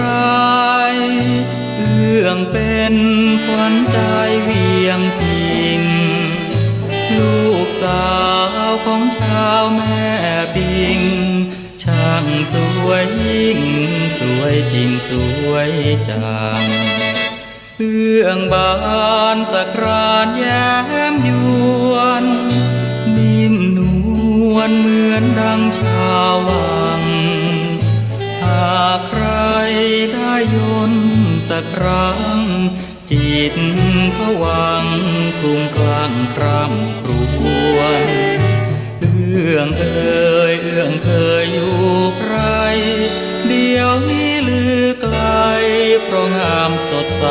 รเอื้องเป็นขวัญใจเวียงพิง ลูกสาวของชาวแม่ปิง ช่างสวยยิ่ง สวยจริงสวยจังเอื้องบานสะครานแย้มยวนนิ่มนวลเหมือนดังชาววั สักครั้ง จิตผวังกรุงกลางคร่ำครวญเอื้องเอ่ยเอื้องเคยอยู่ไกลเดี๋ยวนี้ลือไกล เพราะงามสดใส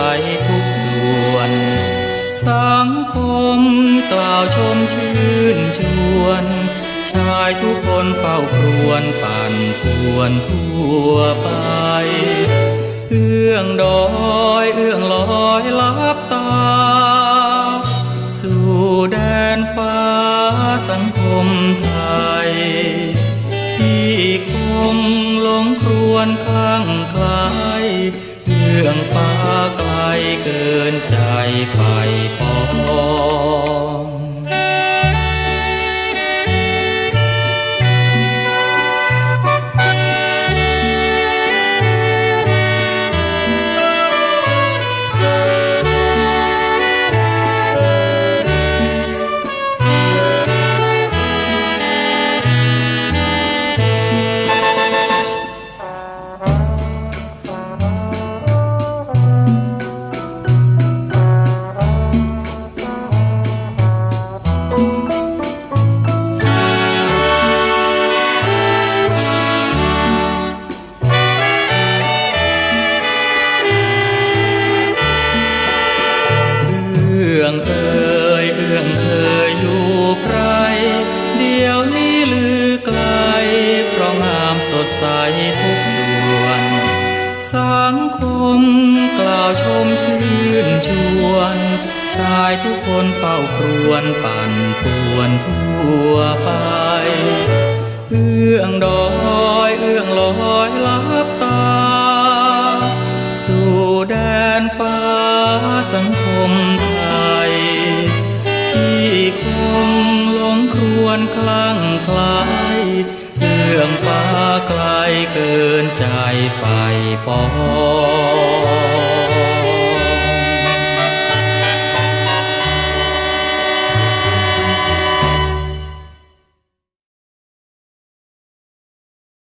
ทุกส่วน สังคมกล่าวชมชื่นชวน ชายทุกคนเฝ้าครวนปั่นป่วนทั่วไป เอื้องดอยเอื้องลอยลับตา สู่แดนฟ้าสังคมไทย ที่คงหลงครวนข้างไกลเอื้องฟ้าไกลเกินใจไฟปอง สดใสทุกส่วน สังคมกล่าวชมชื่นชวน ชายทุกคนเฝ้าครวนปั่นป่วนทั่วไป เอื้องดอยเอื้องลอยลับตา สู่แดนฟ้าสังคมไทยที่คงหลงครวนคลั่งคลางฟ้า ไกลเกินใจไฟปอง